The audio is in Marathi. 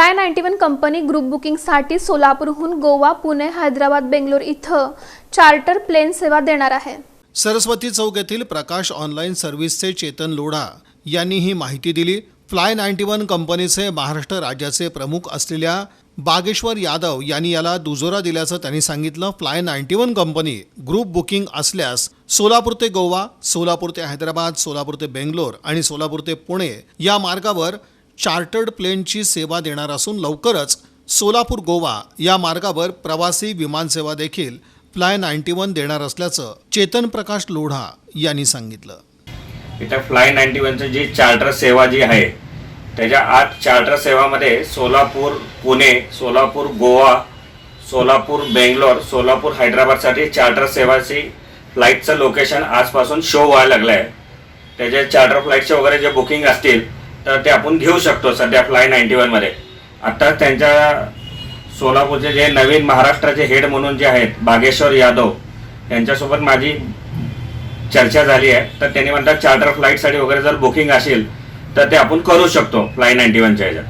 Fly ninety one company group बुकिंगसाठी सोलापूरहून गोवा पुणे हैदराबाद बेंगलोर इथं चार्टर प्लेन सेवा देणार आहे. सरस्वती चौक येथील प्रकाश ऑनलाईन सर्व्हिसचे चेतन लोढा यांनी ही माहिती दिली. फ्लाय नाईन्टी वन कंपनीचे महाराष्ट्र राज्याचे प्रमुख असलेल्या बागेश्वर यादव यांनी याला दुजोरा दिल्याचं त्यांनी सांगितलं. Fly ninety one company group booking असल्यास सोलापूर ते गोवा सोलापूर ते हैदराबाद सोलापूर ते बेंगलोर आणि सोलापूर ते पुणे या मार्गावर चार्टर्ड प्लेनची सेवा देणार असून लवकरच सोलापूर गोवा या मार्गावर प्रवासी विमानसेवा देखील फ्लाय नाईन्टी वन देणार असल्याचं चेतन प्रकाश लोढा यांनी सांगितलं. इथं फ्लाय नाईन्टी वनचं जी चार्टर सेवा जी आहे त्याच्या आत चार्टर सेवामध्ये सोलापूर पुणे सोलापूर गोवा सोलापूर बेंगलोर सोलापूर हैदराबादसाठी चार्टर सेवाची फ्लाईटचं लोकेशन आजपासून शो व्हायला लागलं आहे त्याचे चार्टर फ्लाईटचे वगैरे जे बुकिंग असतील तर ते आपण घेऊ शकतो सध्या फ्लाय नाईन्टी वनमध्ये आत्ताच त्यांच्या सोलापूरचे जे नवीन महाराष्ट्राचे हेड म्हणून जे आहेत बागेश्वर यादव यांच्यासोबत माझी चर्चा झाली आहे. तर त्यांनी म्हणतात चार्टर फ्लाईटसाठी वगैरे जर बुकिंग असेल तर ते आपण करू शकतो फ्लाय नाईन्टी वनच्या ह्याच्यात.